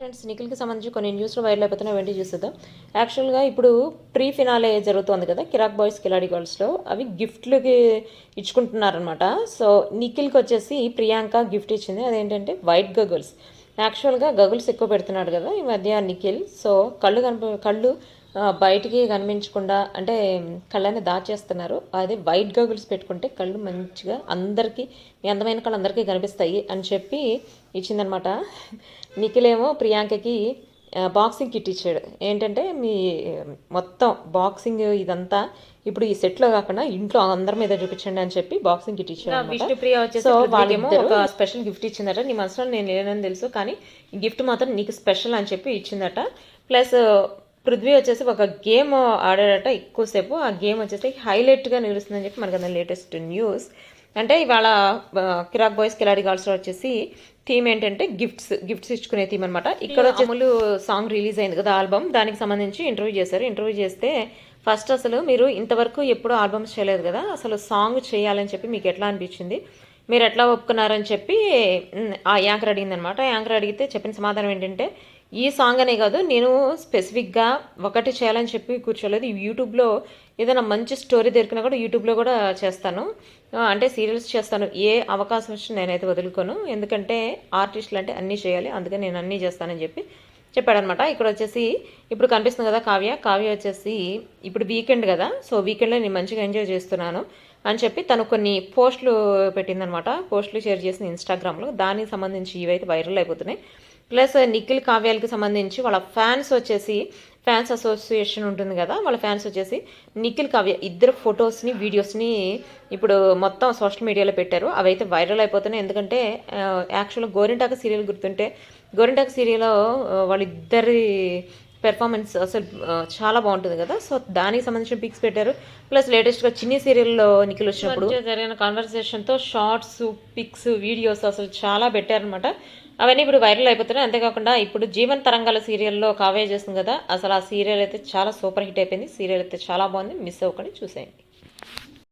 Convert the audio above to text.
Friends నిఖిల్కి సంబంధించి కొన్ని న్యూస్లో వైరల్ అయిపోతున్న వెంటనే చూసేద్దాం. యాక్చువల్గా ఇప్పుడు ప్రీ ఫినాలే జరుగుతుంది కదా కిరాక్ బాయ్స్ కిలాడి గర్ల్స్లో. అవి గిఫ్ట్లకి ఇచ్చుకుంటున్నారనమాట సో నిఖిల్కి వచ్చేసి ప్రియాంక గిఫ్ట్ ఇచ్చింది. అదేంటంటే వైట్ గగుల్స్ యాక్చువల్గా గగుల్స్ ఎక్కువ పెడుతున్నాడు కదా ఈ మధ్య నిఖిల్. సో కళ్ళు కనిప కళ్ళు బయటికి కనిపించకుండా అంటే కళ్ళని దాచేస్తున్నారు. అదే వైట్ గగుల్స్ పెట్టుకుంటే కళ్ళు మంచిగా అందరికీ మీ అందమైన కళ్ళు అందరికీ కనిపిస్తాయి అని చెప్పి ఇచ్చిందనమాట. నిఖిల్ ఏమో ప్రియాంకకి బాక్సింగ్ కిట్ ఇచ్చాడు. ఏంటంటే మీ మొత్తం బాక్సింగ్ ఇదంతా ఇప్పుడు ఈ సెట్లో కాకుండా ఇంట్లో అందరి మీద చూపించండి అని చెప్పి బాక్సింగ్ కిట్ ఇచ్చాడు. విష్ణుప్రియ వచ్చేసి సో వాళ్ళేమో ఒక స్పెషల్ గిఫ్ట్ ఇచ్చిందట. నీ మనసులో నేను లేనని తెలుసు కానీ గిఫ్ట్ మాత్రం నీకు స్పెషల్ అని చెప్పి ఇచ్చిందట. ప్లస్ పృథ్వీ వచ్చేసి ఒక గేమ్ ఆడాడట ఎక్కువసేపు. ఆ గేమ్ వచ్చేసి హైలైట్గా నిలుస్తుందని చెప్పి మనకి అదే లేటెస్ట్ న్యూస్. అంటే ఇవాళ కిరాక్ బాయ్స్ కిలాడి గర్ల్స్లో వచ్చేసి థీమ్ ఏంటంటే గిఫ్ట్స్ గిఫ్ట్స్ ఇచ్చుకునే థీమ్ అనమాట ఇక్కడ అమలు సాంగ్ రిలీజ్ అయింది కదా ఆల్బమ్. దానికి సంబంధించి ఇంటర్వ్యూ చేశారు. ఇంటర్వ్యూ చేస్తే ఫస్ట్ అసలు మీరు ఇంతవరకు ఎప్పుడు ఆల్బమ్స్ చేయలేదు కదా అసలు సాంగ్ చేయాలని చెప్పి మీకు ఎట్లా అనిపించింది? మీరు ఎట్లా ఒప్పుకున్నారని చెప్పి ఆ యాంకర్ అడిగింది అనమాట యాంకర్ అడిగితే చెప్పిన సమాధానం ఏంటంటే ఈ సాంగ్ అనే కాదు నేను స్పెసిఫిక్గా ఒకటి చేయాలని చెప్పి కూర్చోలేదు. యూట్యూబ్లో ఏదైనా మంచి స్టోరీ దొరికినా కూడా యూట్యూబ్లో కూడా చేస్తాను. అంటే సీరియల్స్ చేస్తాను. ఏ అవకాశం వచ్చినా నేనైతే వదులుకోను. ఎందుకంటే ఆర్టిస్టులు అంటే అన్నీ చేయాలి. అందుకని నేను అన్నీ చేస్తానని చెప్పి చెప్పాడనమాట. ఇక్కడ వచ్చేసి ఇప్పుడు కనిపిస్తుంది కదా కావ్య. కావ్య వచ్చేసి ఇప్పుడు వీకెండ్ కదా. సో వీకెండ్లో నేను మంచిగా ఎంజాయ్ చేస్తున్నాను అని చెప్పి తను కొన్ని పోస్టులు పెట్టిందనమాట. పోస్టులు షేర్ చేసిన ఇన్స్టాగ్రామ్లో దానికి సంబంధించి ఇవైతే వైరల్ అయిపోతున్నాయి. ప్లస్ నిఖిల్ కావ్యాలకి సంబంధించి వాళ్ళ ఫ్యాన్స్ వచ్చేసి ఫ్యాన్స్ అసోసియేషన్ ఉంటుంది కదా వాళ్ళ ఫ్యాన్స్ వచ్చేసి నిఖిల్ కావ్య ఇద్దరు ఫొటోస్ని వీడియోస్ని ఇప్పుడు మొత్తం సోషల్ మీడియాలో పెట్టారు. అవైతే వైరల్ అయిపోతున్నాయి. ఎందుకంటే యాక్చువల్గా గోరింటాక సీరియల్ గుర్తుంటే గోరింటాక సీరియల్లో వాళ్ళిద్దరి పెర్ఫార్మెన్స్ అసలు చాలా బాగుంటుంది కదా. సో దానికి సంబంధించిన పిక్స్ పెట్టారు. ప్లస్ లేటెస్ట్గా చిన్ని సీరియల్లో నిఖిల్ వచ్చినప్పుడు. జరిగిన కాన్వర్సేషన్తో షార్ట్స్ పిక్స్ వీడియోస్ అసలు చాలా పెట్టారనమాట అవన్నీ ఇప్పుడు వైరల్ అయిపోతున్నాయి. అంతేకాకుండా ఇప్పుడు జీవన్ తరంగాల సీరియల్లో కావే చేస్తుంది కదా. అసలు ఆ సీరియల్ అయితే చాలా సూపర్ హిట్ అయిపోయింది. సీరియల్ అయితే చాలా బాగుంది. మిస్ అవ్వకండి. చూసేయండి.